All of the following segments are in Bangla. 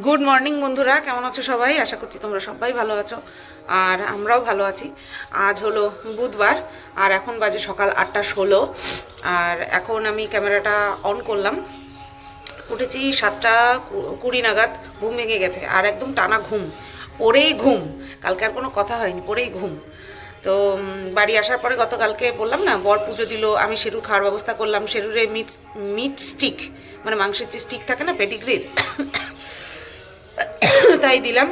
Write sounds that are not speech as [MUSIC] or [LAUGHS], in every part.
গুড মর্নিং বন্ধুরা। কেমন আছো সবাই? আশা করছি তোমরা সবাই ভালো আছো। আর আমরাও ভালো আছি। আজ হলো বুধবার, আর এখন বাজে সকাল আটটা ষোলো। আর এখন আমি ক্যামেরাটা অন করলাম। উঠেছি সাতটা কুড়ি নাগাদ। ঘুম ভেঙে গেছে। আর একদম টানা ঘুম। পরেই ঘুম। কালকে আর কোনো কথা হয়নি পরেই ঘুম। তো বাড়ি আসার পরে গতকালকে বললাম না, বর পুজো দিল, আমি শেরু খাওয়ার ব্যবস্থা করলাম শেরুরে মিট মিট স্টিক মানে মাংসের যে স্টিক থাকে না পেডিগ্রির তাই দিলাম।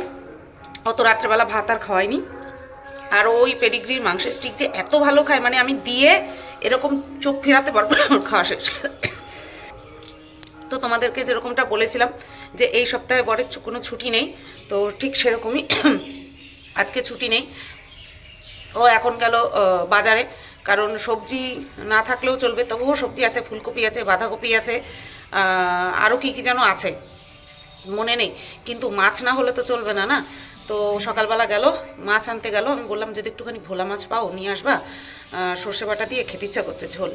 অত রাত্রেবেলা ভাত আর খাওয়াইনি। আর ওই পেডিগ্রির মাংসের স্টিক যে এত ভালো খায় মানে আমি দিয়ে এরকম চোখ ফেরাতে পারব না খাওয়া শেষ। তো তোমাদেরকে যেরকমটা বলেছিলাম যে এই সপ্তাহে বরের কোনো ছুটি নেই, তো ঠিক সেরকমই আজকে ছুটি নেই। ও এখন গেল বাজারে, কারণ সবজি না থাকলেও চলবে। তবুও সবজি আছে, ফুলকপি আছে, বাঁধাকপি আছে আরও কী কী যেন আছে। মনে নেই। কিন্তু মাছ না হলে তো চলবে না না? তো সকালবেলা গেল, মাছ আনতে গেল। আমি বললাম, যদি একটুখানি ভোলা মাছ পাও, নিয়ে আসবা। সর্ষে বাটা দিয়ে খেতে ইচ্ছা করছে ঝোল।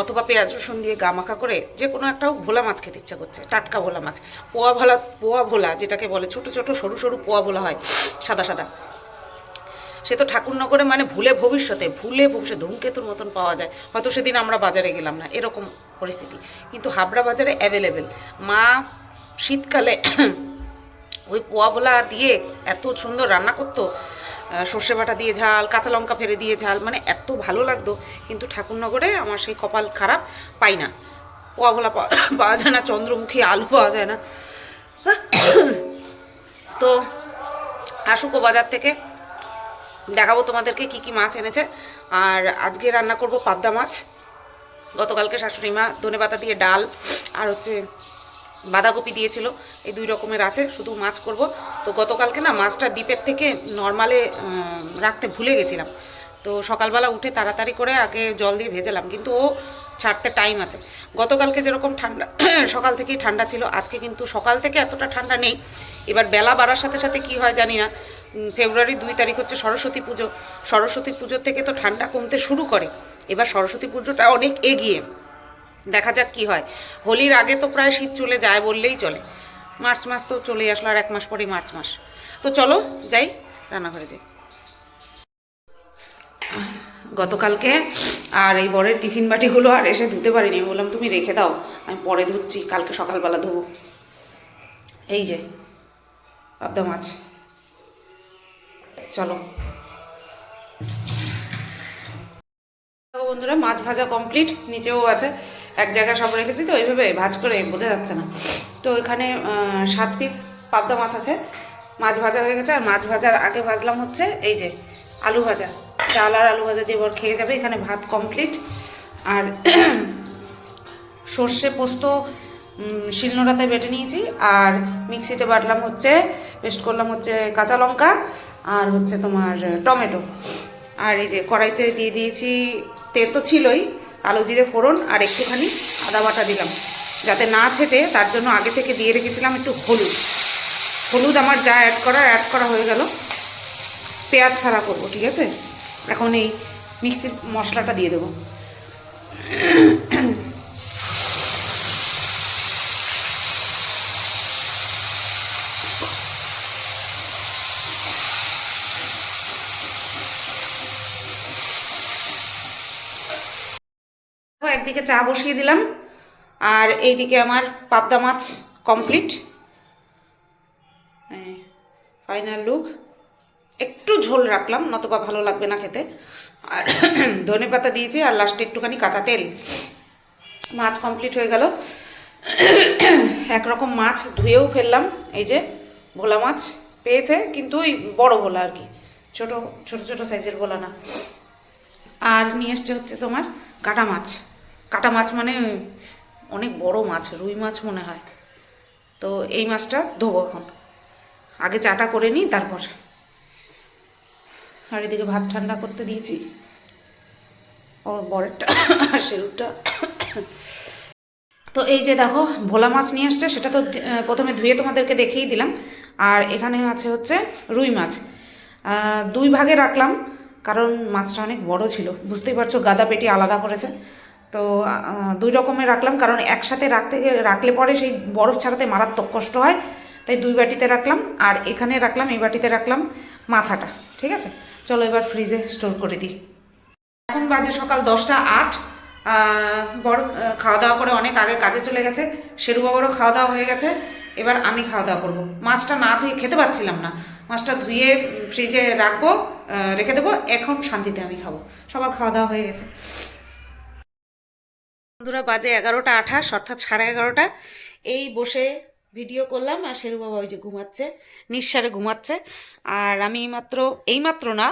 অথবা পেঁয়াজ রসুন দিয়ে গা মাখা করে যে কোনো একটা ভোলা মাছ খেতে ইচ্ছা করছে। টাটকা ভোলা মাছ। পোয়া ভোলা পোয়া ভোলা যেটাকে বলে, ছোট ছোট, সরু সরু পোয়া ভোলা হয়, সাদা সাদা। সে তো ঠাকুরনগরে মানে ভুলে ভবিষ্যতে ভুলে ভবিষ্যতে ধূমকেতুর মতন পাওয়া যায়। হয়তো সেদিন আমরা বাজারে গেলাম না, এরকম পরিস্থিতি। কিন্তু হাবড়া বাজারে অ্যাভেলেবেল মা শীতকালে ওই পোয়া ভোলা দিয়ে এত সুন্দর রান্না করতো। সর্ষে বাটা দিয়ে ঝাল, কাঁচা লঙ্কা ফেলে দিয়ে ঝাল মানে এত ভালো লাগতো। কিন্তু ঠাকুরনগরে আমার সেই কপাল খারাপ, পাই না। পোয়া ভোলা [COUGHS] পাওয়া যায় না, চন্দ্রমুখী আলু পাওয়া যায় না। তো আসুকো বাজার থেকে, দেখাবো তোমাদেরকে কি কি মাছ এনেছে। আর আজকে রান্না করব পাবদা মাছ। গতকালকে শাশুড়ি মা ধনে পাতা দিয়ে ডাল, আর হচ্ছে বাঁধাকপি দিয়েছিল। এই দুই রকমের আছে, শুধু মাছ করব। তো গতকালকে না মাছটা ডিপের থেকে নর্মালে রাখতে ভুলে গেছিলাম। তো সকালবেলা উঠে তাড়াতাড়ি করে আগে জল দিয়ে ভেজালাম, কিন্তু ও ছাড়তে টাইম আছে। গতকালকে যেরকম ঠান্ডা, [CLEARS THROAT] সকাল থেকেই ঠান্ডা ছিল, আজকে কিন্তু সকাল থেকে এতটা ঠান্ডা নেই। এবার বেলা বাড়ার সাথে সাথে কি হয় জানি না। ফেব্রুয়ারি দুই তারিখ হচ্ছে সরস্বতী পুজো। সরস্বতী পুজোর থেকে তো ঠান্ডা কমতে শুরু করে। এবার সরস্বতী পুজোটা অনেক এগিয়ে। দেখা যাক কি হয়। হোলির আগে তো প্রায় শীত চলে যায় বললেই চলে। মার্চ মাস তো চলেই আসলো আর এক মাস পরেই মার্চ মাস। তো চলো, যাই, রান্নাঘরে যাই। গতকালকে আর এই বরের টিফিন বাটিগুলো আর এসে ধুতে পারিনি। আমি বললাম, তুমি রেখে দাও, আমি পরে ধুচ্ছি, কালকে সকালবেলা ধোবো। এই যে, পাবদা মাছ। চলো। বন্ধুরা, মাছ ভাজা কমপ্লিট, নিচেও আছে। এক জায়গায় সব রেখেছি তো এইভাবে ভাজ করে বোঝা যাচ্ছে না। তো আহ, সাত পিস পাবদা মাছ আছে। মাছ ভাজা হয়ে গেছে আর মাছ ভাজার আগে ভাজলাম হচ্ছে এই যে আলু ভাজা। ডাল আর আলু ভাজা দিয়ে এবার খেয়ে যাবে এখানে ভাত কমপ্লিট আর [CLEARS THROAT] সর্ষে পোস্ত শিলনোড়াতে বেটে নিয়েছি আর মিক্সিতে বাটলাম হচ্ছে পেস্ট করলাম হচ্ছে কাঁচা লঙ্কা আর হচ্ছে তোমার টমেটো। আর এই যে কড়াইতে দিয়ে দিয়েছি তেল তো ছিলই কালো জিরে ফোড়ন আর একটুখানি আদা বাটা দিলাম। যাতে না ছেটে, তার জন্য আগে থেকে দিয়ে রেখেছিলাম একটু হলুদ। হলুদ আমার যা অ্যাড করা অ্যাড করা হয়ে গেল। পেঁয়াজ ছাড়া করব, ঠিক আছে? এখন এই মিক্সির মশলাটা দিয়ে দেবো। একদিকে চা বসিয়ে দিলাম। আর এইদিকে আমার পাবদা মাছ কমপ্লিট ফাইনাল লুক একটু ঝোল রাখলাম, নতবা ভালো লাগবে না খেতে। আর [CLEARS THROAT] ধনে পাতা দিয়েছি, আর লাস্টে একটুখানি কাঁচা তেল। মাছ কমপ্লিট হয়ে গেল। [CLEARS THROAT] একরকম মাছ ধুয়েও ফেললাম। এই যে ভোলা মাছ পেয়েছে, কিন্তু ওই বড় ভোলা আর কি। ছোটো ছোটো ছোটো সাইজের ভোলা না। আর নিয়ে এসছে হচ্ছে তোমার কাটা মাছ। কাটা মাছ মানে অনেক বড় মাছ, রুই মাছ মনে হয়। তো এই মাছটা ধোবো এখন। আগে চাটা করে নিই, তারপর। আর এদিকে ভাত ঠান্ডা করতে দিয়েছি। ও বরেরটা সেরুটা তো এই যে দেখো, ভোলা মাছ নিয়ে আসছে সেটা তো প্রথমে ধুয়ে তোমাদেরকে দেখেই দিলাম। আর এখানে আছে হচ্ছে রুই মাছ। দুই ভাগে রাখলাম, কারণ মাছটা অনেক বড় ছিল। বুঝতেই পারছ, গাদা পেটি আলাদা করেছে। তো দুই রকমের রাখলাম। কারণ একসাথে রাখতে রাখলে পরে সেই বরফ ছাড়াতে মারাত্মক কষ্ট হয়। তাই দুই বাটিতে রাখলাম। আর এখানে রাখলাম, এই বাটিতে রাখলাম মাথাটা। ঠিক আছে? চলো এবার ফ্রিজে স্টোর করে দিই। এখন বাজে সকাল দশটা আট। বড় খাওয়া দাওয়া করে অনেক আগে কাজে চলে গেছে। শেরু বাবারও খাওয়া দাওয়া হয়ে গেছে। এবার আমি খাওয়া দাওয়া করব। মাছটা না ধুয়ে খেতে পারছিলাম না। মাছটা ধুয়ে ফ্রিজে রাখব রেখে দেবো। এখন শান্তিতে আমি খাব। সবার খাওয়া দাওয়া হয়ে গেছে। বন্ধুরা, বাজে এগারোটা আঠাশ, অর্থাৎ সাড়ে এগারোটা। এই বসে ভিডিও করলাম আর শেরু বাবা ওই যে ঘুমাচ্ছে, নিঃসারে ঘুমাচ্ছে। আর আমি মাত্র এইমাত্র না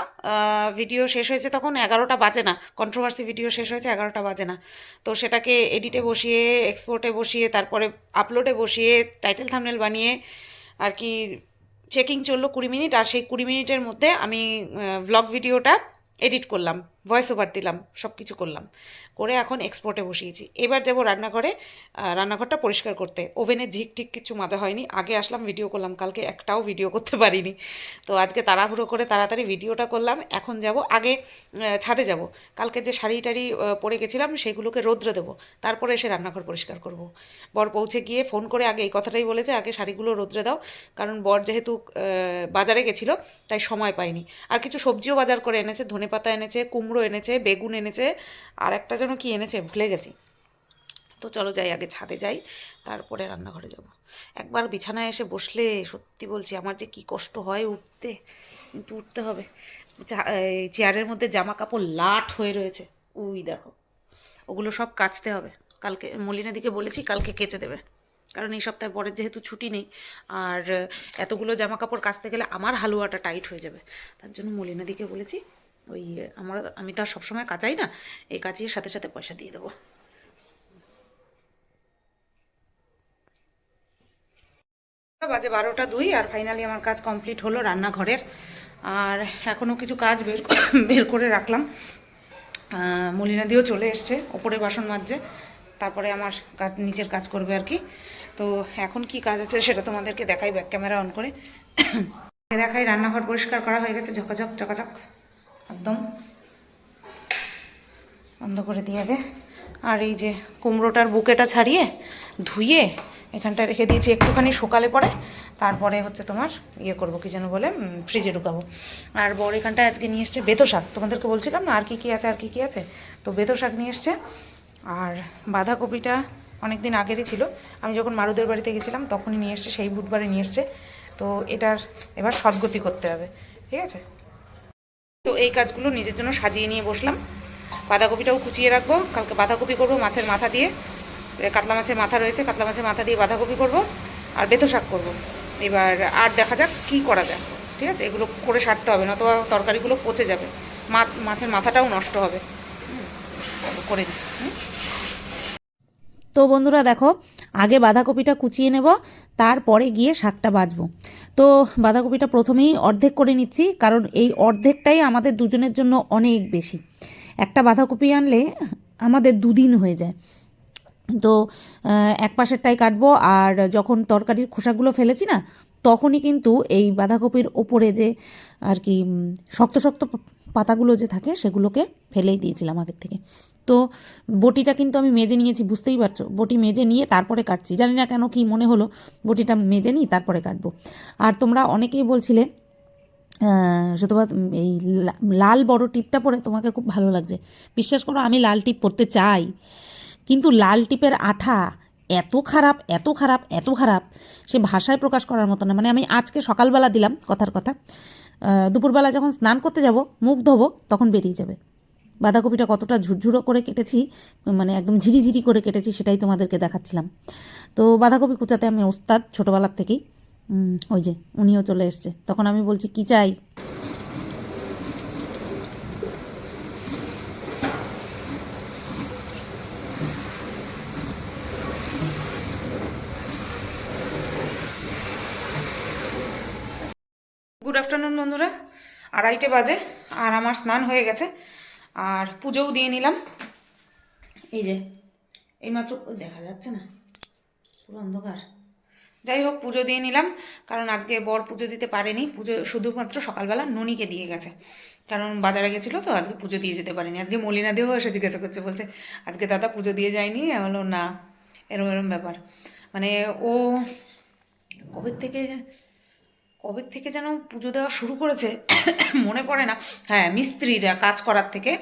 ভিডিও শেষ হয়েছে তখন এগারোটা বাজে না। কন্ট্রোভার্সি ভিডিও শেষ হয়েছে, এগারোটা বাজে না। তো সেটাকে এডিটে বসিয়ে এক্সপোর্টে বসিয়ে, তারপরে আপলোডে বসিয়ে টাইটেল থামনেল বানিয়ে, আর কি চেকিং চলল কুড়ি মিনিট। আর সেই কুড়ি মিনিটের মধ্যে আমি ভ্লগ ভিডিওটা এডিট করলাম। ভয়েস ওভার দিলাম সব কিছু করলাম। করে এখন এক্সপোর্টে বসিয়েছি। এবার যাব রান্নাঘরে রান্নাঘরটা পরিষ্কার করতে। ওভেনে ঝিক ঠিক কিছু মাজা হয়নি। আগে আসলাম ভিডিও করলাম। কালকে একটাও ভিডিও করতে পারিনি। তো আজকে তাড়াহুড়ো করে তাড়াতাড়ি ভিডিওটা করলাম। এখন যাব, আগে ছাদে যাব। কালকে যে শাড়ি টাড়ি পরে গেছিলাম, সেগুলোকে রৌদ্রে দেবো। তারপরে এসে রান্নাঘর পরিষ্কার করব। বর পৌঁছে গিয়ে ফোন করে আগে এই কথাটাই বলেছে, আগে শাড়িগুলো রৌদ্রে দাও। কারণ বর যেহেতু বাজারে গেছিল, তাই সময় পাইনি। আর কিছু সবজিও বাজার করে এনেছে, ধনেপাতা এনেছে, কুমড়ো এনেছে, বেগুন এনেছে, আর একটা যেন কি এনেছে, ভুলে গেছি। তো চলো যাই, আগে ছাদে যাই, তারপরে রান্নাঘরে যাব। একবার বিছানায় এসে বসলে, সত্যি বলছি, আমার যে কি কষ্ট হয় উঠতে। কিন্তু উঠতে হবে। চেয়ারের মধ্যে জামা কাপড় লাট হয়ে রয়েছে। উই দেখো, ওগুলো সব কাচতে হবে। কালকে মলিনাদিকে বলেছি, কালকে কেচে দেবে। কারণ এই সপ্তাহে পরের যেহেতু ছুটি নেই, আর এতগুলো জামা কাপড় কাচতে গেলে আমার হালুয়াটা টাইট হয়ে যাবে। তার জন্য মলিনাদিকে বলেছি ওই আমার, আমি তো আর সবসময় কাচাই না, এই কাচিয়ে সাথে সাথে পয়সা দিয়ে দেবো। বাজে বারোটা দুই আর ফাইনালি আমার কাজ কমপ্লিট হলো রান্নাঘরের। আর এখনও কিছু কাজ বের বের করে রাখলাম। মলিনা দিয়েও চলে এসছে, ওপরে বাসন মাজছে, তারপরে আমার কাজ নিচের কাজ করবে আর কি। তো এখন কি কাজ আছে সেটা তোমাদেরকে দেখাই ব্যাক ক্যামেরা অন করে। [COUGHS] দেখাই, রান্নাঘর পরিষ্কার করা হয়ে গেছে, ঝকাঝক, চকাচক। একদম। বন্ধ করে দিয়ে আগে আর এই যে কুমড়োটার বুকেটা ছাড়িয়ে ধুয়ে এখানটা রেখে দিয়েছি একটুখানি সকালে পরে। তারপরে হচ্ছে তোমার ইয়ে করব, কি যেন বলে ফ্রিজে ঢুকাবো। আর বড় এখানটায় আজকে নিয়ে এসছে বেতো শাক। তোমাদেরকে বলছিলাম না, আর কি কী আছে, আর কি কী আছে? তো বেতো শাক নিয়ে এসছে। আর বাঁধাকপিটা অনেক দিন আগেরই ছিল। আমি যখন মারুদের বাড়িতে গেছিলাম, তখনই নিয়ে এসছে, সেই বুধবারে নিয়ে এসছে। তো এটার এবার সদ্গতি করতে হবে। ঠিক আছে? তো এই কাজগুলো নিজের জন্য সাজিয়ে নিয়ে বসলাম। বাঁধাকপিটাও কুচিয়ে রাখব। কালকে বাঁধাকপি করব মাছের মাথা দিয়ে। কাতলা মাছের মাথা রয়েছে, কাতলা মাছের মাথা দিয়ে বাঁধাকপি করব আর বেতো শাক করব। এবার আর দেখা যাক কী করা যায়। ঠিক আছে? এগুলো করে সারতে হবে নতুবা তরকারিগুলো পচে যাবে। মাছের মাথাটাও নষ্ট হবে। করে দিই? তো বন্ধুরা দেখো, আগে বাঁধাকপিটা কুচিয়ে নেব, তারপরে গিয়ে শাকটা বাজবো তো বাঁধাকপিটা প্রথমেই অর্ধেক করে নিচ্ছি, কারণ এই অর্ধেকটাই আমাদের দুজনের জন্য অনেক বেশি। একটা বাঁধাকপি আনলে আমাদের দুদিন হয়ে যায়। তো এক পাশেরটাই কাটবো, আর যখন তরকারির খোসাগুলো ফেলেছি না, তখনই কিন্তু এই বাঁধাকপির ওপরে যে আর কি শক্ত শক্ত পাতাগুলো যে থাকে, সেগুলোকে ফেলেই দিয়েছিলাম আগের থেকে। তো বটিটা কিন্তু আমি মেজে নিয়েছি, বুঝতেই পারছ? বটি মেজে নিয়ে তারপরে কাটছি। জানি না কেন কি মনে হলো, বটিটা মেজে নিই, তারপরে কাটবো। আর তোমরা অনেকেই বলছিলে শুধুবা এই লাল বড় টিপটা পরে তোমাকে খুব ভালো লাগছে। বিশ্বাস করো, আমি লাল টিপ পরতে চাই। কিন্তু লাল টিপের আঠা এত খারাপ এত খারাপ এত খারাপ, সে ভাষায় প্রকাশ করার মতো না। মানে আমি আজকে সকালবেলা দিলাম কথার কথা। দুপুরবেলা যখন স্নান করতে যাব, মুখ ধোবো, তখন বেরিয়ে যাবে। বাঁধাকপিটা কতটা ঝুরঝুরো করে কেটেছি মানে একদম ঝিরিঝিরি করে কেটেছি সেটাই তোমাদেরকে দেখাচ্ছিলাম। তো বাঁধাকপি কুচাতে আমি ওস্তাদ ছোটোবেলার থেকেই ওই যে উনিও চলে এসছে। তখন আমি বলছি, কি চাই? গুড আফটারনুন বন্ধুরা, আড়াইটে বাজে আর আমার স্নান হয়ে গেছে। আর পুজোও দিয়ে নিলাম। এই যে, এইমাত্র দেখা যাচ্ছে না, পুরো অন্ধকার। যাই হোক, পুজো দিয়ে নিলাম, কারণ আজকে বর পুজো দিতে পারেনি। পুজো শুধুমাত্র সকালবেলা ননিকে দিয়ে গেছে। কারণ বাজারে গেছিল তো, আজকে পুজো দিয়ে যেতে পারিনি। আজকে মলিনা দেও এসে জিজ্ঞাসা করছে, বলছে, আজকে দাদা পুজো দিয়ে যায়নি? বললাম, না, এরম এরম ব্যাপার। মানে ও কবে থেকে কবে থেকে যেন পুজো দেওয়া শুরু করেছে, [COUGHS] মনে পড়ে না। হ্যাঁ মিস্ত্রিরা কাজ করার থেকে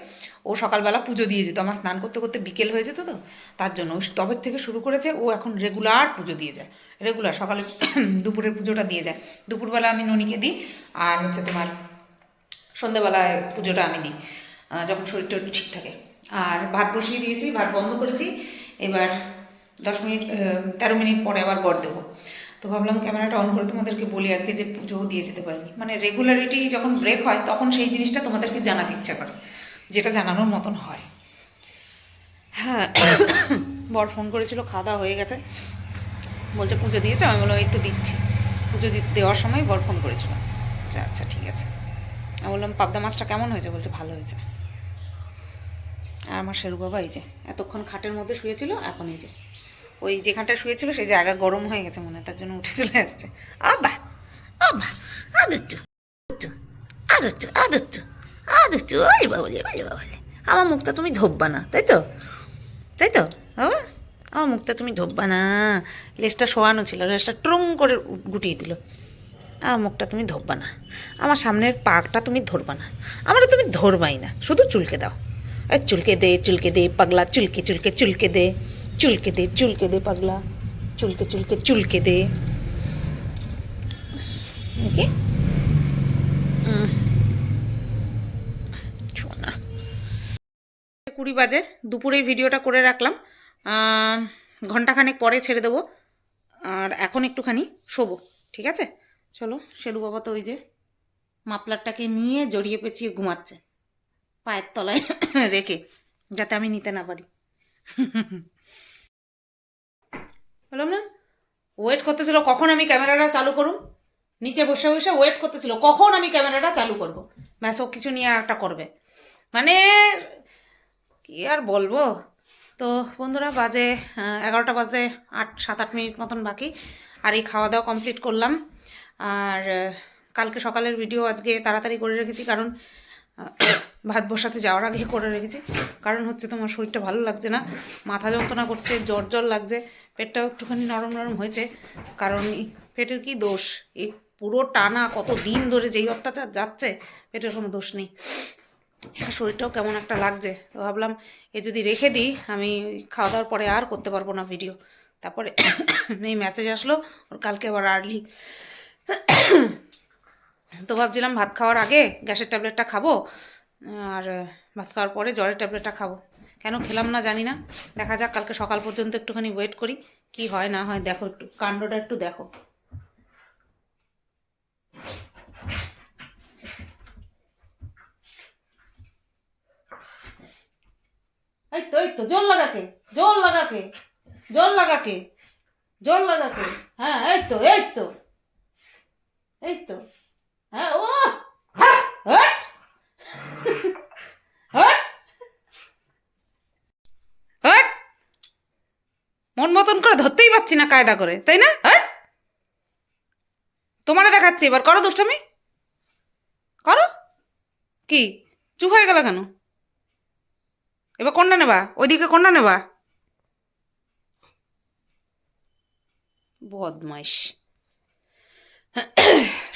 ও সকালবেলা পুজো দিয়ে যেত। আমার স্নান করতে করতে বিকেল হয়ে যেত তো, তার জন্য তবে থেকে শুরু করেছে। ও এখন রেগুলার পুজো দিয়ে যায়। রেগুলার সকালে [COUGHS] দুপুরের পুজোটা দিয়ে যায়। দুপুরবেলা আমি ননিকে দিই আর হচ্ছে তোমার সন্ধ্যাবেলায় পুজোটা আমি দিই যখন শরীর টরীর ঠিক থাকে। আর ভাত বসিয়ে দিয়েছি, ভাত বন্ধ করেছি। এবার দশ মিনিট তেরো মিনিট পরে আবার গড় দেবো। তো ভাবলাম ক্যামেরাটা অন করে তোমাদেরকে বলি আজকে যে পুজো দিয়ে যেতে পারিনি। মানে রেগুলারিটি যখন ব্রেক হয়, তখন সেই জিনিসটা তোমাদেরকে জানাতে ইচ্ছা করে, যেটা জানানোর মতন হয়। হ্যাঁ বর ফোন করেছিল, খাওয়া দাওয়া হয়ে গেছে। বলছে, পুজো দিয়েছে? আমি বললাম, এই তো দিচ্ছি। পুজো দেওয়ার সময় বর ফোন করেছিল। আচ্ছা আচ্ছা ঠিক আছে। আমি বললাম, পাবদা মাছটা কেমন হয়েছে? বলছে, ভালো হয়েছে। আর আমার শেরু বাবা এই যে, এতক্ষণ খাটের মধ্যে শুয়েছিল, এখন এই যে। ওই যেখানটা শুয়েছিল সেই জায়গা গরম হয়ে গেছে মনে তার জন্য উঠে চলে আসছে। আবা আবা আদুচ্চু আদুচ্চু আদুচ্চু আদুচ্চু ওই বাবুলি ওই বাবুলি আমার মুখটা তুমি ধোববা না, তাই তো? তাই তো? বাবা, আমার মুখটা তুমি ধোববা না। লেজটা শোয়ানো ছিল, লেজটা ট্রং করে গুটিয়ে দিল। আমার মুখটা তুমি ধরবা না। আমার সামনের পাকটা তুমি ধরবা না। আমারও তুমি ধরবাই না। শুধু চুলকে দাও। চুলকে দে চুলকে দে, পাগলা, চুলকে চুলকে চুলকে দে। চুলকে দে চুলকে দে পাগলা। চুলকে চুলকে চুলকে দে। না। কুড়ি বাজে দুপুরে ভিডিওটা করে রাখলাম। ঘন্টাখানেক পরে ছেড়ে দেবো। আর এখন একটুখানি শোবো, ঠিক আছে? চলো শেলু বাবা তো ওই যে মাপলারটাকে নিয়ে জড়িয়ে পেঁচিয়ে ঘুমাচ্ছে, পায়ের তলায় রেখে, যাতে আমি নিতে না পারি। [LAUGHS] বললাম না? ওয়েট করতেছিল, কখন আমি ক্যামেরাটা চালু করুম? নিচে বসে বসে ওয়েট করতেছিল, কখন আমি ক্যামেরাটা চালু করব? ব্যাস, ও কিছু নিয়ে একটা করবে। মানে কি আর বলব? তো বন্ধুরা, বাজে এগারোটা বাজে আট, সাত, আট মিনিট মতন বাকি। আর এই খাওয়া দাওয়া কমপ্লিট করলাম। আর কালকে সকালের ভিডিও আজকে তাড়াতাড়ি করে রেখেছি, কারণ ভাত বসাতে যাওয়ার আগে করে রেখেছি। কারণ হচ্ছে তোমার শরীরটা ভালো লাগছে না, মাথা যন্ত্রণা করছে জ্বর জ্বর লাগছে। পেটটাও একটুখানি নরম নরম হয়েছে, কারণ পেটের কি দোষ? এই পুরো টানা কত দিন ধরে যেই অত্যাচার যাচ্ছে, পেটের কোনো দোষ নেই। শরীরটাও কেমন একটা লাগছে। তো ভাবলাম, এ যদি রেখে দিই, আমি খাওয়া দাওয়ার পরে আর করতে পারব না ভিডিও তারপরে [COUGHS] এই মেসেজ আসলো, ওর কালকে আবার আর্লি তো ভাবছিলাম ভাত খাওয়ার আগে গ্যাসের ট্যাবলেটটা খাব, আর ভাত খাওয়ার পরে জ্বরের ট্যাবলেটটা খাব। কেন খেলাম না জানি না। দেখা যাক, কালকে সকাল পর্যন্ত একটুখানি ওয়েট করি। কি হয়, না হয়, দেখো একটু। কাণ্ডটা একটু দেখো। এই তো এই তো জোর লাগাকে জোর লাগাকে জোর লাগাকে জোর লাগাকে। হ্যাঁ এই তো এই তো এই তো। হ্যাঁ ও হট মন মতন করে ধরতেই পারছি না কায়দা করে, তাই না? হট তোমারে দেখাচ্ছি এবার, করো দুষ্টামি। করো? কি? চুপ হয়ে গেল কেন? এবার কোনটা নেবা, ওইদিকে কোনটা নেবা। বদমাইশ।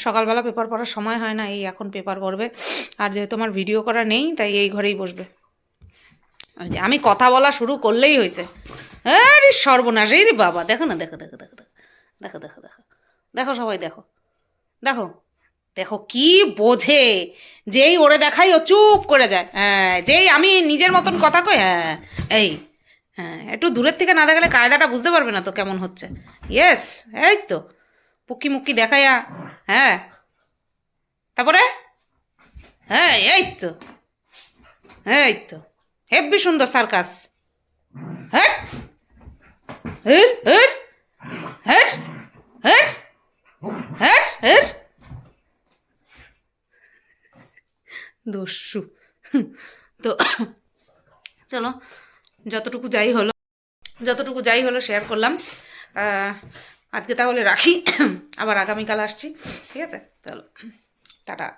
সকালবেলা পেপার পড়ার সময় হয় না, এই এখন পেপার পড়বে। আর যেহেতু আমার ভিডিও করা নেই, তাই এই ঘরেই বসবে। আমি কথা বলা শুরু করলেই হয়েছে। আরে সর্বনাশ রে বাবা। দেখো না, দেখো দেখো দেখো দেখো দেখো দেখো দেখো। সবাই, দেখো দেখো দেখো কি বোঝে। যেই ওরে দেখাই ও চুপ করে যায়। হ্যাঁ যেই আমি নিজের মতন কথা কই হ্যাঁ এই হ্যাঁ একটু দূরের থেকে না দেখালে কায়দাটা বুঝতে পারবে না তো কেমন হচ্ছে। ইয়েস এই তো, পুকি মুক্কি দেখাইয়া হ্যাঁ তারপরে হ্যাঁ এই তো এই তো, হেব্বি সুন্দর সার্কাস হ্যাঁ। হের হের হের হের হের হের দস্যু। তো চলো, যতটুকু যাই হলো, যতটুকু যাই হলো শেয়ার করলাম। আজকে তাহলে রাখি। আবার আগামীকাল আসছি। ঠিক আছে? চলো, টাটা।